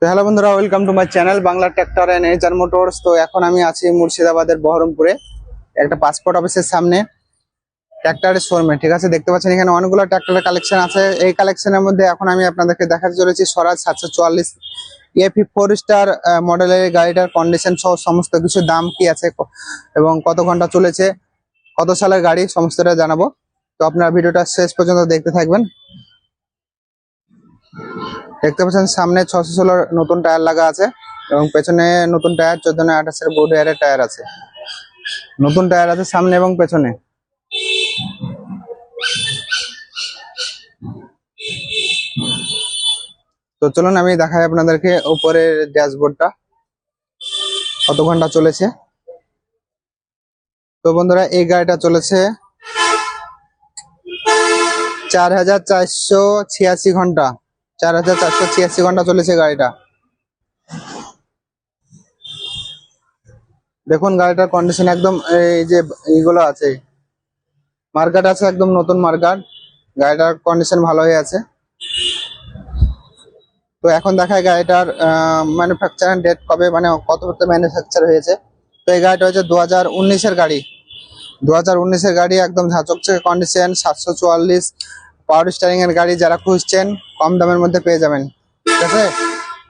তো হ্যালো বন্ধুরা welcome to my channel Bangla tractor and nature motors তো এখন আমি আছি মুর্শিদাবাদের বহরমপুরে, একটা পাসপোর্ট অফিসের সামনে ট্র্যাক্টরের শোরুমে ঠিক আছে? দেখতে পাচ্ছেন এখানে অনেকগুলো ট্র্যাক্টরের কালেকশন আছে। এই কালেকশনের মধ্যে এখন আমি আপনাদেরকে দেখাতে চলেছি স্বরাজ সাতশো চুয়াল্লিশ এপি ফোর স্টার মডেলের গাড়িটার কন্ডিশন সহ সমস্ত কিছু দাম কি আছে এবং কত ঘণ্টা চলেছে, কত সালের গাড়ি, সমস্তটা জানাব। তো আপনার ভিডিওটা শেষ পর্যন্ত দেখতে থাকবেন। দেখতে পাচ্ছেন সামনে ছশো ষোলোর নতুন টায়ার লাগা আছে এবং পেছনে নতুন টায়ার, চোদ্দ নয় আঠাশের বোর্ড এয়ারের টায়ার আছে। নতুন টায়ার আছে সামনে এবং পেছনে। তো চলুন আমি দেখাই আপনাদেরকে উপরের ড্যাশবোর্ডটা। কত ঘণ্টা চলেছে? তো বন্ধুরা, এই গাড়িটা চলেছে চার হাজার চারশো ছিয়াশি ঘণ্টা। চার হাজার চারশো ছিয়াশি ঘণ্টা চলেছে গাড়িটা। দেখুন গাড়িটার কন্ডিশন একদম, এই যে এইগুলো আছে। মার্কেট আছে একদম নতুন মার্কেট গাড়িটার কন্ডিশন ভালোই আছে। তো এখন দেখায় গাড়িটার ম্যানুফ্যাকচারিং ডেট কবে মানে কত ম্যানুফ্যাকচার হয়েছে। তো এই গাড়িটা হচ্ছে দু হাজার উনিশের গাড়ি। দু হাজার উনিশের গাড়ি একদম ঝাঁচকচকে কন্ডিশন সাতশো চুয়াল্লিশ পাওয়ার স্টারিং এর গাড়ি যারা খুঁজছেন, কম দামের মধ্যে পেয়ে যাবেন। ঠিক আছে?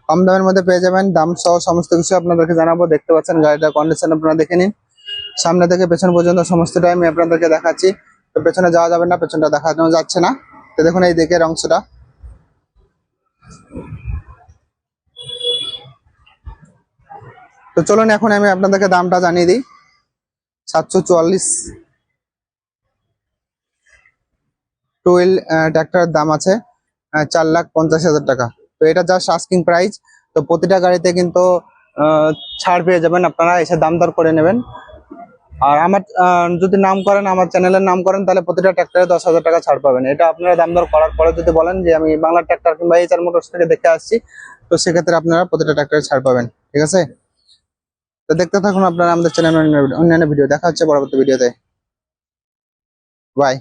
কম দামের মধ্যে পেয়ে যাবেন। দাম সহ সমস্ত কিছু আপনাদেরকে জানাব। দেখতে পাচ্ছেন গাড়িটার কন্ডিশন আপনারা দেখে নিন। সামনে থেকে পেছন পর্যন্ত সমস্তটাই আমি আপনাদেরকে দেখাচ্ছি। তো পেছনে যাওয়া যাবে না, পেছনটা দেখানো যাচ্ছে না। তো দেখুন এই দিকের অংশটা। তো চলুন, এখন আমি আপনাদেরকে দামটা জানিয়ে দিই। সাতশো চুয়াল্লিশ টুয়েল ট্র্যাক্টরের দাম আছে চার লাখ পঞ্চাশ হাজার টাকা। তো এটা জাস্ট আস্কিং প্রাইস তো প্রতিটা গাড়িতে কিন্তু ছাড় পেয়ে যাবেন। আপনারা এসে দাম দর করে নেবেন। আর আমার যদি নাম করেন, আমার চ্যানেলের নাম করেন, তাহলে প্রতিটা ট্র্যাক্টরে দশ হাজার টাকা ছাড় পাবেন। এটা আপনারা দাম দর করার পরে যদি বলেন যে, আমি বাংলা ট্র্যাক্টর কিংবা এইচআর মোটরস থেকে দেখে আসছি, তো সেক্ষেত্রে আপনারা প্রতিটা ট্র্যাক্টরে ছাড় পাবেন। ঠিক আছে? তো দেখতে থাকুন আপনারা আমাদের চ্যানেল অন্যান্য ভিডিও দেখা হচ্ছে পরবর্তী ভিডিওতে বাই